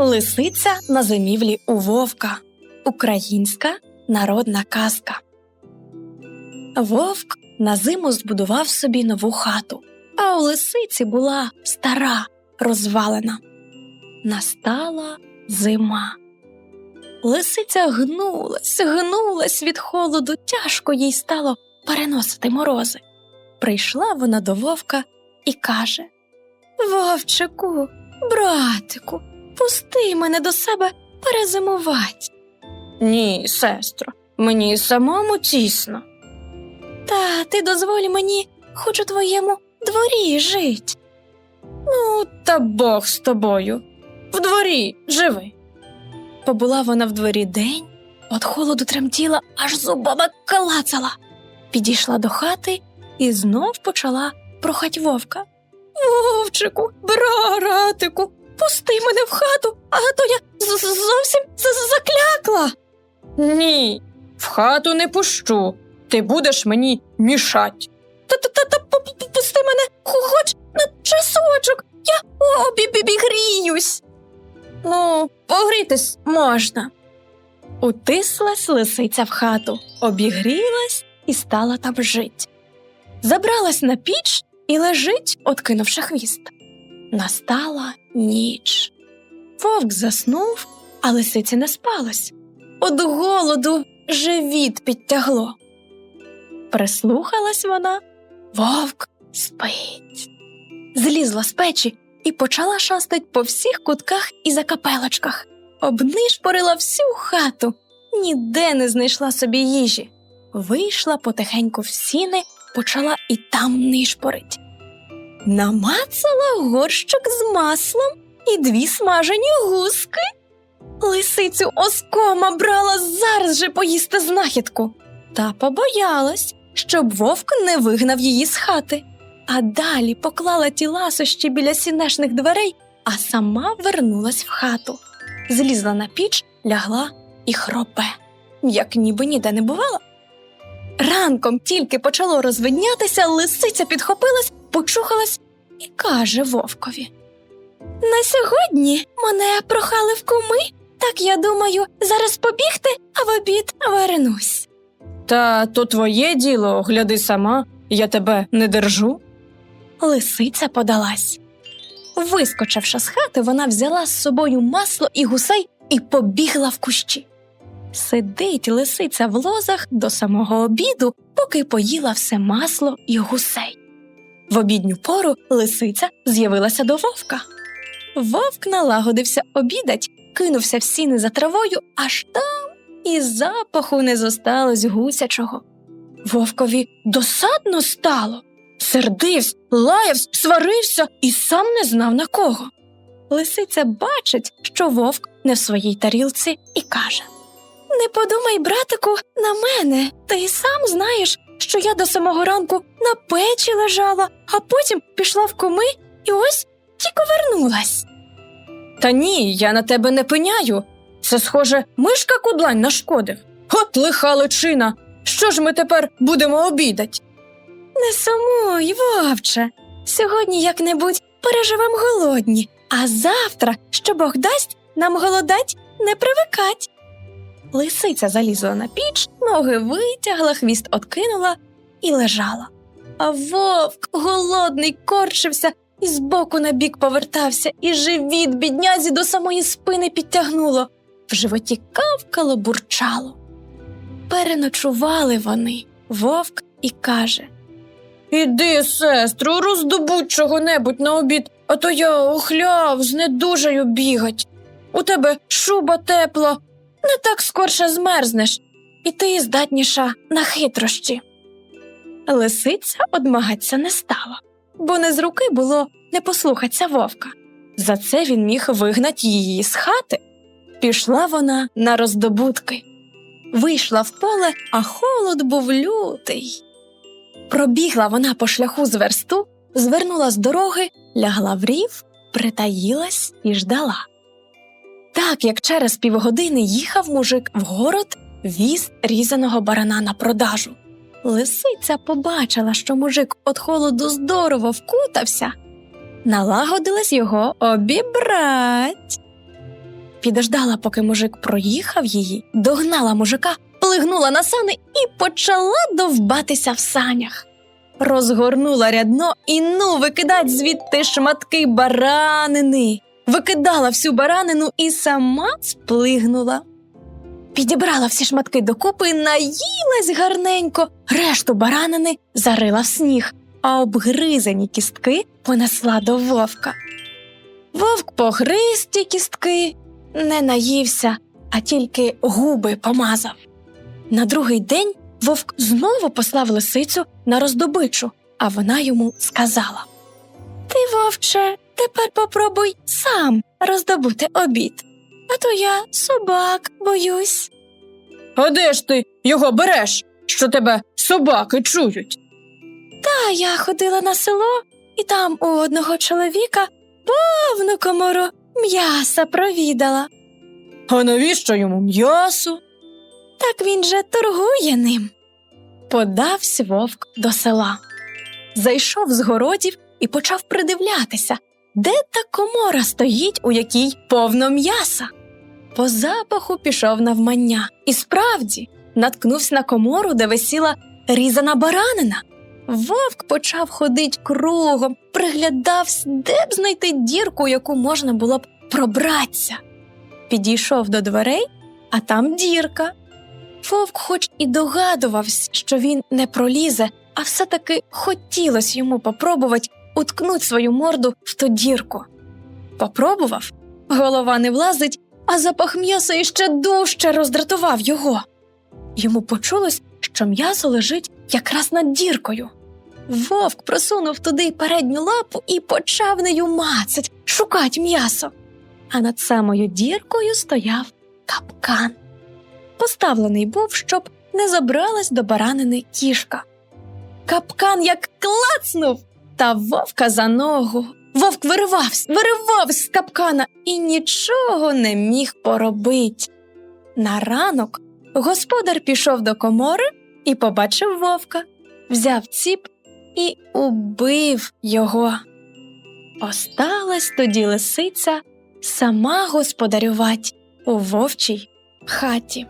Лисиця на зимівлі у вовка. Українська народна казка. Вовк на зиму збудував собі нову хату, а у лисиці була стара, розвалена. Настала зима. Лисиця гнулась, гнулась від холоду, тяжко їй стало переносити морози. Прийшла вона до вовка і каже Вовчику, братику, пусти мене до себе перезимувати. Ні, сестро, мені самому тісно. Та ти дозволь мені хоч у твоєму дворі жить. Ну, та Бог з тобою. В дворі живи. Побула вона в дворі день, от холоду тремтіла, аж зубами калацала. Підійшла до хати і знов почала прохать вовка. Вовчику, братику, пусти мене в хату, а то я зовсім заклякла. Ні, в хату не пущу. Ти будеш мені мішать. Та та та та п- п- пусти мене хоч на часочок. Я обігріюсь. Ну, погрітись можна. Утислась лисиця в хату, обігрілась і стала там жить. Забралась на піч і лежить, откинувши хвіст. Настала ніч. Вовк заснув, а лисиці не спалось. Од голоду живіт підтягло. Прислухалась вона, вовк спить. Злізла з печі і почала шастать по всіх кутках і закапелочках. Обнишпорила всю хату, ніде не знайшла собі їжі. Вийшла потихеньку в сіни, почала і там нишпорить. Намацала горщик з маслом і дві смажені гуски. Лисицю оскома брала зараз же поїсти знахідку, та побоялась, щоб вовк не вигнав її з хати. А далі поклала ті ласощі біля сінешних дверей, а сама вернулась в хату. Злізла на піч, лягла і хропе, як ніби ніде не бувала. Ранком тільки почало розвиднятися, лисиця підхопилась, почухалась і каже вовкові: На сьогодні мене прохали в куми, так я думаю, зараз побігти, а в обід вернусь. Та то твоє діло, гляди сама, я тебе не держу. Лисиця подалась. Вискочивши з хати, вона взяла з собою масло і гусей і побігла в кущі. Сидить лисиця в лозах до самого обіду, поки поїла все масло і гусей. В обідню пору лисиця з'явилася до вовка. Вовк налагодився обідать, кинувся в сіни за травою, аж там і запаху не зосталось гусячого. Вовкові досадно стало. Сердився, лаявся, сварився і сам не знав на кого. Лисиця бачить, що вовк не в своїй тарілці, і каже Не подумай, братику, на мене. Ти сам знаєш, що я до самого ранку на печі лежала, а потім пішла в коми і ось тільки вернулась. Та ні, я на тебе не пеняю. Це, схоже, мишка кудлань нашкодив. От лиха личина. Що ж ми тепер будемо обідать? Не сумуй, вовче. Сьогодні як-небудь переживем голодні, а завтра, що Бог дасть, нам голодать не привикать. Лисиця залізла на піч, ноги витягла, хвіст откинула і лежала. А вовк голодний корчився і збоку на бік повертався, і живіт біднязі до самої спини підтягнуло. В животі кавкало, бурчало. Переночували вони, вовк і каже Іди, сестру, роздобудь чого-небудь на обід, а то я охляв, знедужаю бігать. У тебе шуба тепла, не так скорше змерзнеш, і ти здатніша на хитрощі. Лисиця одмагатися не стала, бо не з руки було не послухатися вовка. За це він міг вигнати її з хати. Пішла вона на роздобутки. Вийшла в поле, а холод був лютий. Пробігла вона по шляху з версту, звернула з дороги, лягла в рів, притаїлась і ждала. Так як через півгодини їхав мужик в город, віз різаного барана на продажу. Лисиця побачила, що мужик від холоду здорово вкутався, налагодилась його обібрать. підождала, поки мужик проїхав її, догнала мужика, плигнула на сани і почала довбатися в санях. Розгорнула рядно і ну викидать звідти шматки баранини. Викидала всю баранину і сама сплигнула. Підібрала всі шматки докупи, наїлась гарненько, решту баранини зарила в сніг, а обгризані кістки понесла до вовка. Вовк погриз ті кістки, не наївся, а тільки губи помазав. На другий день вовк знову послав лисицю на роздобичу, а вона йому сказала: Ти, вовче, тепер попробуй сам роздобути обід, а то я собак боюсь. А де ж ти його береш, що тебе собаки чують? Та я ходила на село, і там у одного чоловіка повну комору м'яса провідала. А навіщо йому м'ясо? Так він же торгує ним. Подався вовк до села. Зайшов з городів і почав придивлятися, де та комора стоїть, у якій повно м'яса. По запаху пішов навмання, і справді наткнувся на комору, де висіла різана баранина. Вовк почав ходить кругом, приглядався, де б знайти дірку, яку можна було б пробратися. Підійшов до дверей, а там дірка. Вовк, хоч і догадувався, що він не пролізе, а все-таки хотілося йому попробувати уткнуть свою морду в ту дірку. Попробував, голова не влазить, а запах м'яса іще дужче роздратував його. Йому почулось, що м'ясо лежить якраз над діркою. Вовк просунув туди передню лапу і почав нею мацать, шукать м'ясо. А над самою діркою стояв капкан. Поставлений був, щоб не забралась до баранини кішка. Капкан як клацнув, та вовка за ногу. Вовк виривався, виривався з капкана і нічого не міг поробить. На ранок господар пішов до комори і побачив вовка, взяв ціп і убив його. Осталась тоді лисиця сама господарювать у вовчій хаті.